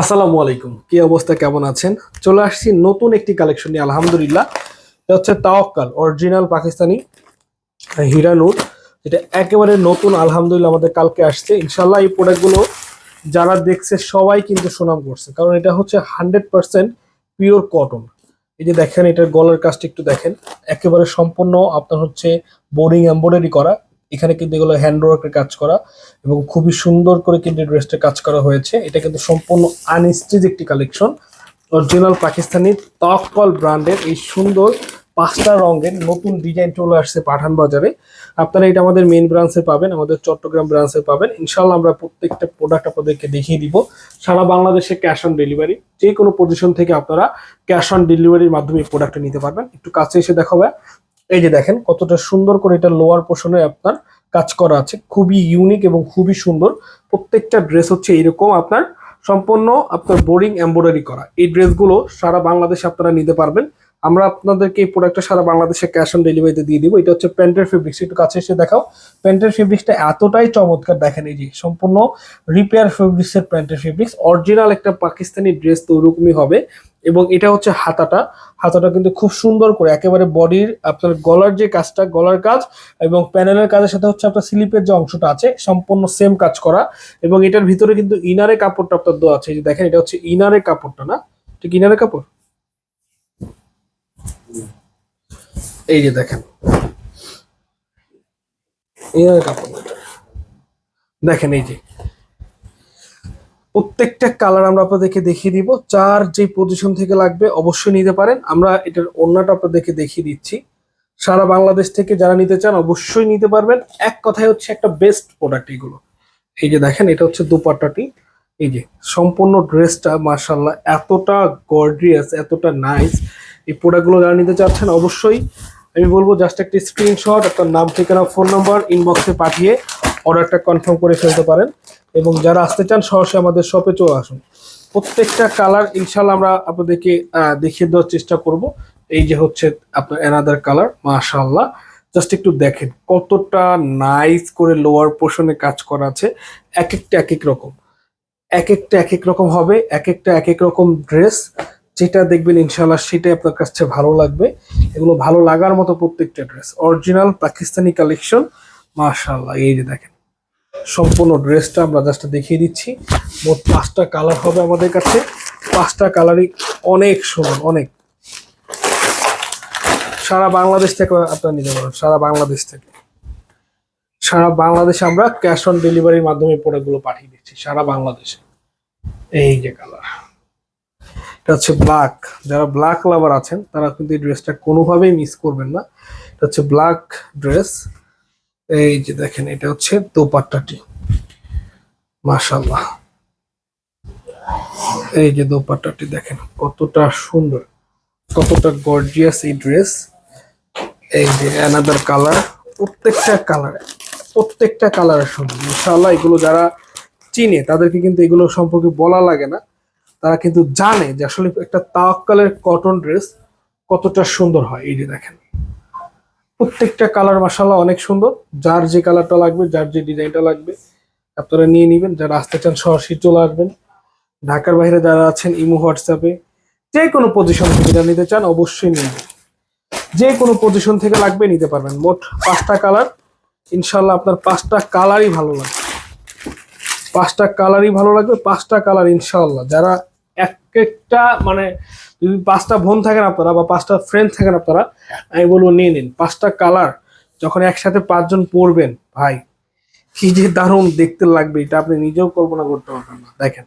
আসসালামু আলাইকুম। কি অবস্থা, কেমন আছেন? চলে আসছি নতুন একটি কালেকশন নিয়ে, আলহামদুলিল্লাহ। এটা হচ্ছে তাওয়াক্কাল অরিজিনাল পাকিস্তানি হিরানুর এটা একেবারে নতুন, আলহামদুলিল্লাহ, আমাদের কালকে আসছে। ইনশাল্লাহ এই প্রোডাক্টগুলো যারা দেখছে, সবাই কিন্তু সুনাম করছে। কারণ এটা হচ্ছে হান্ড্রেড পার্সেন্ট পিওর কটন এই যে দেখেন, এটার গলার কাজটা একটু দেখেন। একেবারে সম্পূর্ণ আপনার হচ্ছে বোরিং এম্বয়ডারি করা। এখানে কিন্তু এগুলো হ্যান্ডওয়ার্কের কাজ করা এবং খুবই সুন্দর করে কিন্তু ড্রেসটা কাজ করা হয়েছে। এটা কিন্তু সম্পূর্ণ আনস্টিচ একটি কালেকশন অরিজিনাল পাকিস্তানি তকল ব্র্যান্ডের এই সুন্দর পাঁচটা রঙের নতুন ডিজাইন চলে আসছে পাঠান বাজারে। আপনারা এটা আমাদের মেইন ব্রাঞ্চে পাবেন, আমাদের চট্টগ্রাম ব্রাঞ্চে পাবেন। ইনশাল্লাহ আমরা প্রত্যেকটা প্রোডাক্ট আপনাদেরকে দেখিয়ে দিব। সারা বাংলাদেশে ক্যাশ অন ডেলিভারি যে কোনো পজিশন থেকে আপনারা ক্যাশ অন ডেলিভারির মাধ্যমে প্রোডাক্টটা নিতে পারবেন। একটু কাছে এসে দেখাবে এই যে দেখেন, কতটা সুন্দর করে এটা লোয়ার পোর্শনে আপনার কাজ করা আছে। খুবই ইউনিক এবং খুবই সুন্দর। প্রত্যেকটা ড্রেস হচ্ছে এরকম আপনার, সম্পূর্ণ আপনার বোরিং এমব্রয়ডারি করা। এই ড্রেসগুলো সারা বাংলাদেশে আপনারা নিতে পারবেন। আমরা আপনাদেরকে এই প্রোডাক্টটা সারা বাংলাদেশে ক্যাশ অন ডেলিভারিতে দিয়ে দিব। এটা হচ্ছে প্যান্টের ফেব্রিক্স একটু কাছে এসে দেখাও। প্যান্টের ফেব্রিক্সটা এতটাই চমৎকার, দেখেন এই যে সম্পূর্ণ রিপেয়ার ফেব্রিক্সের প্যান্টের ফেব্রিক্স অরিজিনাল একটা পাকিস্তানি ড্রেস তো ওরকমই হবে। এবং এটা হচ্ছে হাতাটা। হাতাটা কিন্তু খুব সুন্দর করে একেবারে বডির আপনার গলার যে কাজটা, গলার কাজ এবং প্যানেলের কাজের সাথে হচ্ছে আপনার স্লিপের যে অংশটা আছে, সম্পূর্ণ সেম কাজ করা। এবং এটার ভিতরে কিন্তু ইনারে কাপড়টা আপনার দেওয়া আছে। যে দেখেন, এটা হচ্ছে ইনারে কাপড়টা, না? ঠিক ইনারে কাপড়? এই যে দেখেন। ইনারে কাপড়। দেখেন এই যে। প্রত্যেকটা কালার আমরা আপনাদেরকে দেখিয়ে দিব। চার যে পজিশন থেকে লাগবে অবশ্যই নিতে পারেন। আমরা এটার অন্যটা আপনাদেরকে দেখিয়ে দিচ্ছি। সারা বাংলাদেশ থেকে যারা নিতে চান অবশ্যই নিতে পারবেন। এক কথায় হচ্ছে একটা বেস্ট প্রোডাক্ট এগুলো। এই যে দেখেন, এটা হচ্ছে দুপাট্টাটি। এই যে সম্পূর্ণ ড্রেসটা মার্শাল্লাহ এতটা গর্জিয়াস এতটা নাইস এই প্রোডাক্টগুলো যারা নিতে চাচ্ছেন অবশ্যই আমি বলব জাস্ট একটা স্ক্রিনশট আপনার নাম, ঠিকানা ফোন নাম্বার ইনবক্সে পাঠিয়ে অর্ডারটা কনফার্ম করে ফেলতে পারেন। এবং যারা আসতে চান, সরাসরি আমাদের শপে চলে আসুন। প্রত্যেকটা কালার ইনশাল্লাহ আমরা আপনাদেরকে দেখিয়ে দেওয়ার চেষ্টা করব। এই যে হচ্ছে আপনার এনাদার কালার মাশাল্লাহ জাস্ট একটু দেখেন, কতটা নাইস করে লোয়ার পোর্শনে কাজ করা আছে। এক একটা, এক এক রকম। এক একটা, এক এক রকম হবে, এক একটা, এক এক রকম ড্রেস যেটা দেখবেন ইনশাল্লাহ সেটাই আপনার কাছে ভালো লাগবে। এগুলো ভালো লাগার মতো প্রত্যেকটা ড্রেস অরিজিনাল পাকিস্তানি কালেকশন মাশাল্লাহ এই যে দেখেন সম্পূর্ণ ড্রেসটা আমরা জাস্ট দেখিয়ে দিচ্ছি। মোট পাঁচটা কালার হবে আমাদের কাছে। পাঁচটা কালারই অনেক সুন্দর, অনেক। সারা বাংলাদেশ থেকে আপনারা নিতে পারেন সারা বাংলাদেশ থেকে। সারা বাংলাদেশে আমরা ক্যাশ অন ডেলিভারির মাধ্যমে প্রোডাক্টগুলো পাঠিয়ে দিচ্ছি, সারা বাংলাদেশে। এই যে কালার এটা হচ্ছে ব্ল্যাক যারা ব্ল্যাক লাভার আছেন, তারা কিন্তু এই ড্রেসটা কোনোভাবেই মিস করবেন না। এটা হচ্ছে ব্ল্যাক ড্রেস এই যে দেখেন, এটা হচ্ছে দোপাট্টাটি। মাশাল্লাহ এই যে দোপাট্টাটি দেখেন, কতটা সুন্দর, কতটা গর্জিয়াস এই ড্রেস এই যে অ্যানাদার কালার প্রত্যেকটা কালার প্রত্যেকটা কালারের সুন্দর। ইনশাআল্লাহ এগুলো যারা চিনে, তাদেরকে কিন্তু এগুলো সম্পর্কে বলা লাগে না। তারা কিন্তু জানে যে আসলে একটা তাওয়াক্কালের কটন ড্রেস কতটা সুন্দর হয়। এই যে দেখেন প্রত্যেকটা কালার মাসাল্লাহ অনেক সুন্দর। যার যে কালারটা লাগবে, যার যে ডিজাইনটা লাগবে, আপনারা নিয়ে নেবেন। যারা আসতে চান, সরাসরি চলে আসবেন। ঢাকার বাইরে যারা আছেন, ইমো, হোয়াটসঅ্যাপে যে কোনো পজিশন থেকে যারা নিতে চান, অবশ্যই নেবেন। যে কোনো পজিশন থেকে লাগবে, নিতে পারবেন। মোট পাঁচটা কালার ইনশাল্লাহ আপনার পাঁচটা কালারই ভালো লাগবে। পাঁচটা কালারই ভালো লাগবে, পাঁচটা কালার ইনশাল্লাহ যারা একটা মানে যদি পাঁচটা বোন থাকেন আপনারা বা পাঁচটা ফ্রেন্ড থাকেন আপনারা, আমি বলব নিয়ে নিন। পাঁচটা কালার যখন একসাথে পাঁচজন পড়বেন ভাই, কি যে দারুণ দেখতে লাগবে, এটা আপনি নিজেও কল্পনা করতে পারবেন না। দেখেন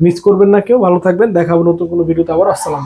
মিস করবেন না কেউ, ভালো থাকবেন, দেখাবো নতুন কোনো ভিডিওতে আবার। আসসালাম